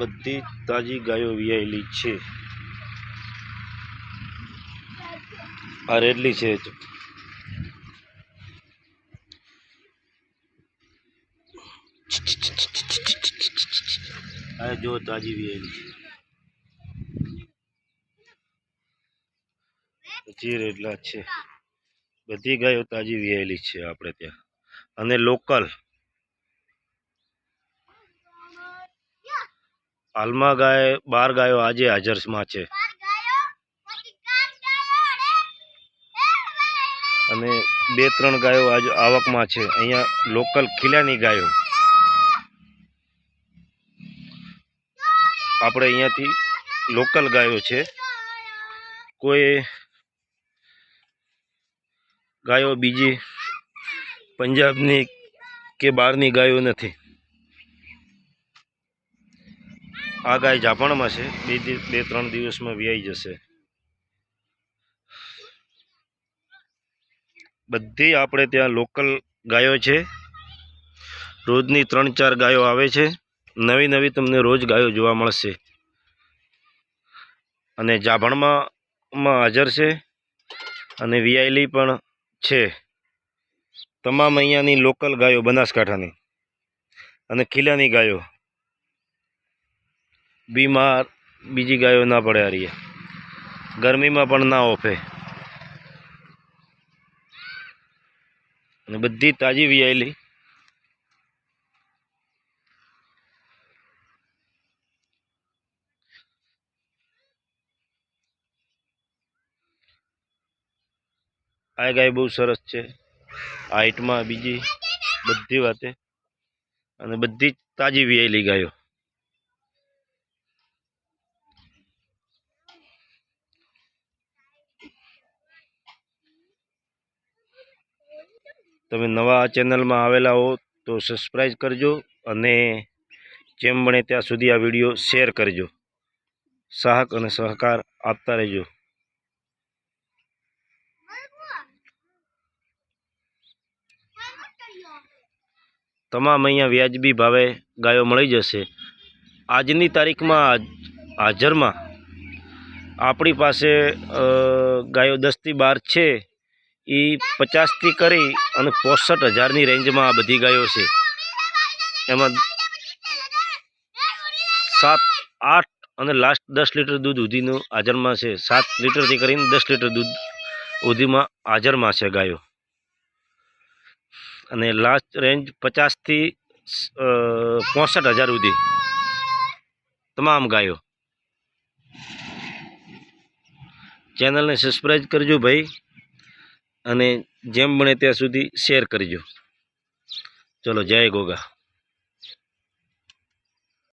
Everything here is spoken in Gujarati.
બધી તાજી ગાયો વિયાયેલી છે. આ રેડલી છે આ જો તાજી વિયાયેલી છે. પછી રેડલા છે. બધી ગાયો તાજી વિયાયેલી છે આપણે ત્યાં. અને લોકલ હાલમાં ગાય બાર ગાયો આજે હાજરમાં છે. અને બે ત્રણ ગાયો આજ આવકમાં છે. અહીંયા લોકલ ખીલાની ગાયો. આપણે અહીંયાથી લોકલ ગાયો છે. કોઈ ગાયો બીજી પંજાબની કે બહારની ગાયો નથી. આ ગાય જાપાણમાં છે. બે બે, ત્રણ દિવસમાં વ્યાઈ જશે. બધી આપણે ત્યાં લોકલ ગાયો છે. રોજની ત્રણ, ચાર ગાયો આવે છે. નવી નવી તમને રોજ ગાયો જોવા મળશે. અને જાભણમાં હાજર છે અને વીઆઈલી પણ છે. તમામ અહીંયાની લોકલ ગાયો બનાસકાંઠાની અને ખીલાની ગાયો. બીમાર બીજી ગાયો ના પડે આ રહીએ ગરમીમાં પણ ના ઓફે. અને બધી તાજી વિયાયેલી. આ ગાય બહુ સરસ છે. હાઈટમાં બીજી બધી વાતે. અને બધી તાજી વિયાયેલી ગાયો. તમે નવા ચેનલમાં આવેલા હો તો સબસ્ક્રાઈબ કરજો અને જેમ બને ત્યાં સુધી આ વીડિયો શેર કરજો. સાહક અને સહકાર આપતા રહેજો. તમામ અહીંયા વ્યાજબી ભાવે ગાયો મળી જશે. આજની તારીખમાં હાજરમાં આપણી પાસે ગાયો દસથી બાર છે. એ પચાસથી કરી અને પોસઠ હજારની રેન્જમાં આ બધી ગાયો છે. એમાં સાત, આઠ અને લાસ્ટ દસ લીટર દૂધ સુધીનું હાજરમાં છે. સાત લીટરથી કરીને દસ લીટર દૂધ સુધીમાં હાજરમાં છે ગાયો. અને લાસ્ટ રેન્જ પચાસથી પોસઠ હજાર સુધી. તમામ ગાયો. ચેનલને સબસ્ક્રાઈબ કરજો ભાઈ. અને જેમ બને ત્યાં સુધી શેર કરજો. ચલો જય ગોગા.